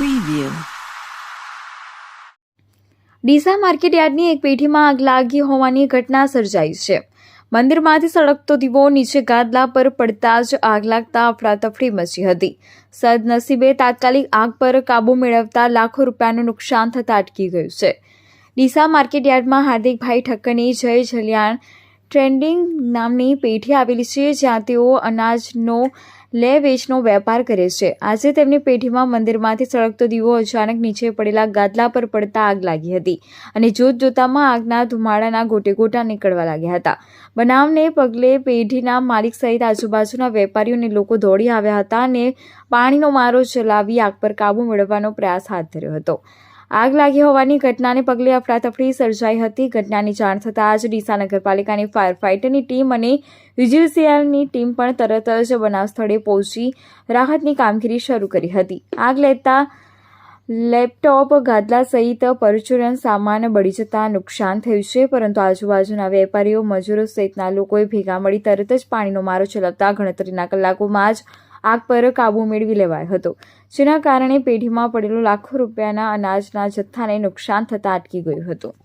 Preview Deesa market યાર્ડની એક પેઢીમાં આગ લાગી હોવાની ઘટના સર્જાઈ છે. મંદિરમાંથી સળગતો દીવો નીચે ગાદલા પર પડતા જ આગ લાગતા અફડાતફડી મચી હતી. સદનસીબે તાત્કાલિક આગ પર કાબુ મેળવતા લાખો રૂપિયાનું નુકસાન થતાં અટકી ગયું છે. ડીસા માર્કેટ યાર્ડમાં હાર્દિકભાઈ ઠક્કરની જય જલિયાણ ટ્રેન્ડિંગ નામની પેઢી આવેલી છે જ્યાં તેઓ અનાજનો, લે વેચનો વેપાર કરે છે. આજે તેમની પેઢીમાં મંદિરમાંથી સળગતો દીવો અચાનક નીચે પડેલા ગાદલા પર પડતા આગ લાગી હતી અને જોત જોતામાં આગના ધુમાડાના ગોટે ગોટા નીકળવા લાગ્યા હતા. બનાવને પગલે પેઢીના માલિક સહિત આજુબાજુના વેપારીઓને લોકો દોડી આવ્યા હતા અને પાણીનો મારો ચલાવી આગ પર કાબૂ મેળવવાનો પ્રયાસ હાથ ધર્યો હતો. આગ લાગી હોવાની ઘટનાને પગલે અફડાતફડી સર્જાઈ હતી. ઘટનાની જાણ થતાં જ ડીસા નગરપાલિકાની ફાયર ફાઇટરની ટીમ અને વિજીસીએલની ટીમ પણ તરત જ બનાવ સ્થળે પહોંચી રાહતની કામગીરી શરૂ કરી હતી. આગ લેતા લેપટોપ, ગાદલા સહિત પરચુરણ સામાન બળી જતા નુકસાન થયું છે, પરંતુ આજુબાજુના વેપારીઓ, મજૂરો સહિતના લોકોએ ભેગા મળી તરત જ પાણીનો મારો ચલાવતા ગણતરીના કલાકોમાં જ આગ પર કાબૂ મેળવી લેવાયો હતો. જેના કારણે પેઢીમાં પડેલો લાખો રૂપિયાના અનાજના જથ્થાને નુકસાન થતાં અટકી ગયું હતું.